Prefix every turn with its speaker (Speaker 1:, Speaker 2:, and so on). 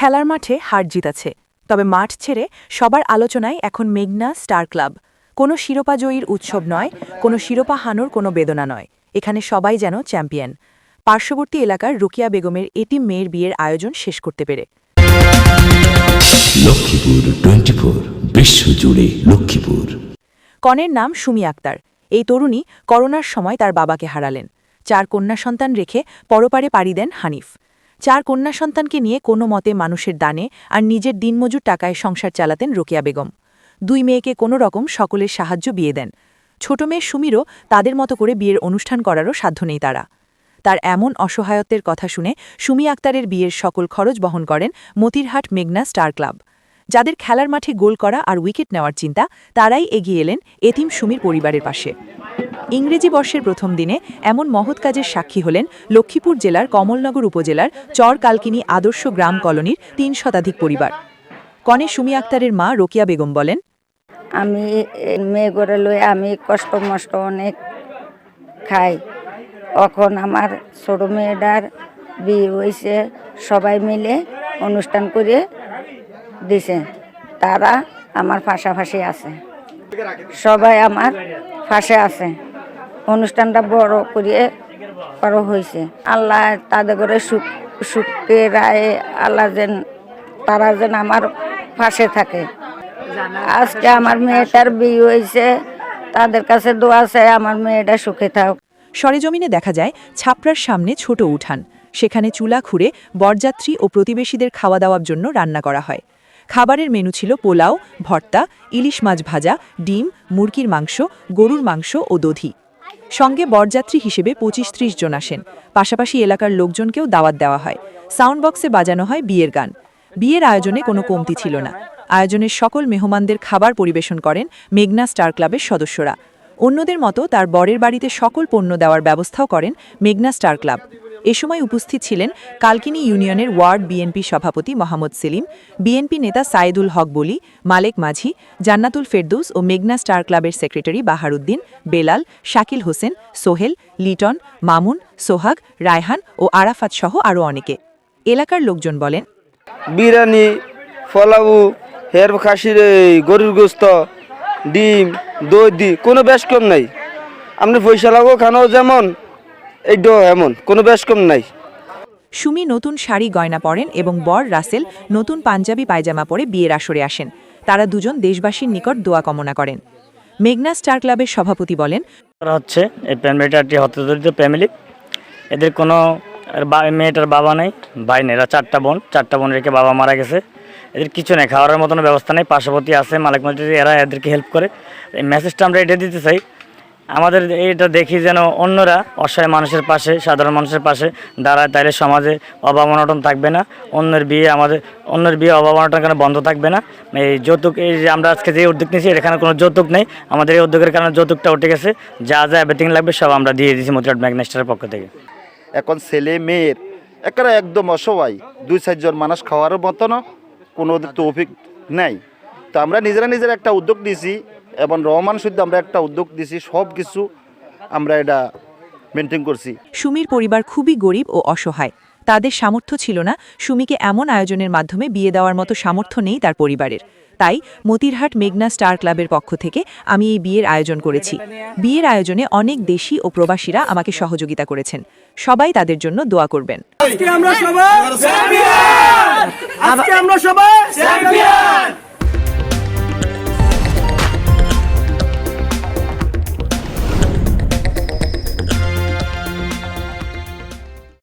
Speaker 1: খেলার মাঠে হার জিতাছে। তবে মাঠ ছেড়ে সবার আলোচনায় এখন মেঘনা স্টার ক্লাব। কোনো শিরোপা জয়ীর উৎসব নয় কোনো শিরোপা হানোর কোনো বেদনা নয়। এখানে সবাই যেন চ্যাম্পিয়ন। পার্শ্ববর্তী এলাকার রুকিয়া বেগমের এটিম মেয়ের বিয়ের আয়োজন শেষ করতে পেরে।
Speaker 2: লক্ষ্মীপুর টোয়েন্টি ফোর বিশ্বজুড়ে লক্ষ্মীপুর।
Speaker 1: কনের নাম সুমি আক্তার। এই তরুণী করোনার সময় তার বাবাকে হারালেন। চার কন্যা সন্তান রেখে পরপারে পাড়ি দেন হানিফ। চার কন্যা সন্তানকে নিয়ে কোনো মতে মানুষের দানে আর নিজের দিনমজুর টাকায় সংসার চালাতেন রোকেয়া বেগম। দুই মেয়েকে কোনো রকম সকলের সাহায্য বিয়ে দেন। ছোট মেয়ে সুমিরও তাদের মতো করে বিয়ের অনুষ্ঠান করারও সাধ্য নেই তারা। তার এমন অসহায়ত্বের কথা শুনে সুমি আক্তারের বিয়ের সকল খরচ বহন করেন মতিরহাট মেঘনা স্টার ক্লাব। যাদের খেলার মাঠে গোল করা আর উইকেট নেওয়ার চিন্তা, তারাই এগিয়ে এলেন এতিম সুমির পরিবারের পাশে। ইংরেজি বর্ষের প্রথম দিনে এমন মহৎ কাজের সাক্ষী হলেন লক্ষ্মীপুর জেলার কমলনগর উপজেলার চর কালকিনি আদর্শ গ্রাম কলোনির তিন শতাধিক পরিবার। কনে সুমি আক্তারের মা রোকিয়া বেগম বলেন,
Speaker 3: আমি মেয়ে লই আমি কষ্ট মষ্ট অনেক খাই। এখন আমার ছোট মেয়েটার বিয়ে হয়েছে সবাই মিলে অনুষ্ঠান করে দিছে। তারা আমার পাশাপাশি আছে। সবাই আমার পাশে আছে। অনুষ্ঠানটা বড় করে বড় হয়েছে আল্লাহ তাদের করে সুখ, সুখে রায় আল্লাহ যেন, তারা যেন আমার পাশে থাকে। আজকে আমার মেয়েটার বিয়ে হয়েছে তাদের কাছে দোয়া চাই আমার মেয়েটা সুখে থাক
Speaker 1: সরেজমিনে দেখা যায় ছাপড়ার সামনে ছোট উঠান। সেখানে চুলা খুঁড়ে বরযাত্রী ও প্রতিবেশীদের খাওয়া দাওয়ার জন্য রান্না করা হয়। খাবারের মেনু ছিল পোলাও, ভর্তা, ইলিশ মাছ ভাজা, ডিম, মুরগির মাংস, গরুর মাংস ও দধি। সঙ্গে বরযাত্রী হিসেবে পঁচিশ ত্রিশ জন আসেন। পাশাপাশি এলাকার লোকজনকেও দাওয়াত দেওয়া হয়। সাউন্ড বক্সে বাজানো হয় বিয়ের গান। বিয়ের আয়োজনে কোনো কমতি ছিল না। আয়োজনের সকল মেহমানদের খাবার পরিবেশন করেন মেঘনা স্টার ক্লাবের সদস্যরা। অন্যদের মতো তার বরের বাড়িতে সকল পণ্য দেওয়ার ব্যবস্থাও করেন মেঘনা স্টার ক্লাব। এ সময় উপস্থিত ছিলেন কালকিনি ইউনিয়নের ওয়ার্ড বিএনপি সভাপতি মোহাম্মদ সেলিম, বিএনপি নেতা সাইদুল হক বলি, মালেক মাঝি, জান্নাতুল ফেরদৌস ও মেঘনা স্টার ক্লাবের সেক্রেটারি বাহারুদ্দিন, বেলাল, শাকিল হোসেন, সোহেল, লিটন, মামুন, সোহাগ, রায়হান ও আরাফাত সহ আরও অনেকে। এলাকার লোকজন বলেন,
Speaker 4: বিরিয়ানি ফলাউ হের খাসির গরুর গোস্ত, ডিম, দই দি, কোনো বেশ কম নাই। আপনি পয়সা লাগো, খানাও যেমন। এইটাও এমন কোনো বেশ কম নাই।
Speaker 1: সুমি নতুন শাড়ি গয়না পরেন এবং বর রাসেল নতুন পাঞ্জাবি পায়জামা পরে বিয়ের আসরে আসেন। তারা দুজন দেশবাসীর নিকট দোয়া কামনা করেন। মেঘনা স্টার ক্লাবের সভাপতি বলেন
Speaker 5: করা হচ্ছে এই ফ্যামিলিটা একটি হতদরিদ্র ফ্যামিলি। এদের কোনো মেয়েটার বাবা নেই ভাই নেই এরা চারটা বোন। চারটা বোন রেখে বাবা মারা গেছে। এদের কিছু নেই খাওয়ার মতন ব্যবস্থা নেই পার্শ্ববর্তী আছে মালিক মসজিদ এরা এদেরকে হেল্প করে। এই মেসেজটা আমরা এটা দিতে চাই আমাদের এটা দেখি যেন অন্যরা অসহায় মানুষের পাশে, সাধারণ মানুষের পাশে দাঁড়ায়। তাইলে সমাজে অভাব অনটন থাকবে না। অন্যের বিয়ে আমাদের, অন্যের বিয়ে অভাব অনটন কেন বন্ধ থাকবে না। এই যৌতুক, এই যে আমরা আজকে যে উদ্যোগ নিয়েছি এখানে কোনো যৌতুক নেই। আমাদের এই উদ্যোগের কারণে যৌতুকটা উঠে গেছে। যা যা এভরিথিং লাগবে সব আমরা দিয়ে দিয়েছি মতিরাট ম্যাগনেস্টারের পক্ষ থেকে।
Speaker 6: এখন ছেলে, মেয়ের একেবারে একদম অসহায়। দুই চারজন মানুষ খাওয়ার মতনও কোনো তৌফিক নেই। তো আমরা নিজেরা নিজেরা একটা উদ্যোগ দিয়েছি এবং রহমান শুদ্ধ আমরা একটা উদ্যোগ দিয়েছি সব কিছু আমরা এটা মেনটেন করছি।
Speaker 1: সুমির পরিবার খুবই গরিব ও অসহায়। তাদের সামর্থ্য ছিল না সুমিকে এমন আয়োজনের মাধ্যমে বিয়ে দেওয়ার মতো সামর্থ্য নেই তার পরিবারের। তাই মতিরহাট মেঘনা স্টার ক্লাবের পক্ষ থেকে আমি এই বিয়ের আয়োজন করেছি। বিয়ের আয়োজনে অনেক দেশি ও প্রবাসীরা আমাকে সহযোগিতা করেছেন। সবাই তাদের জন্য দোয়া করবেন।
Speaker 7: আজকে আমরা সবাই আজকে আমরা সবাই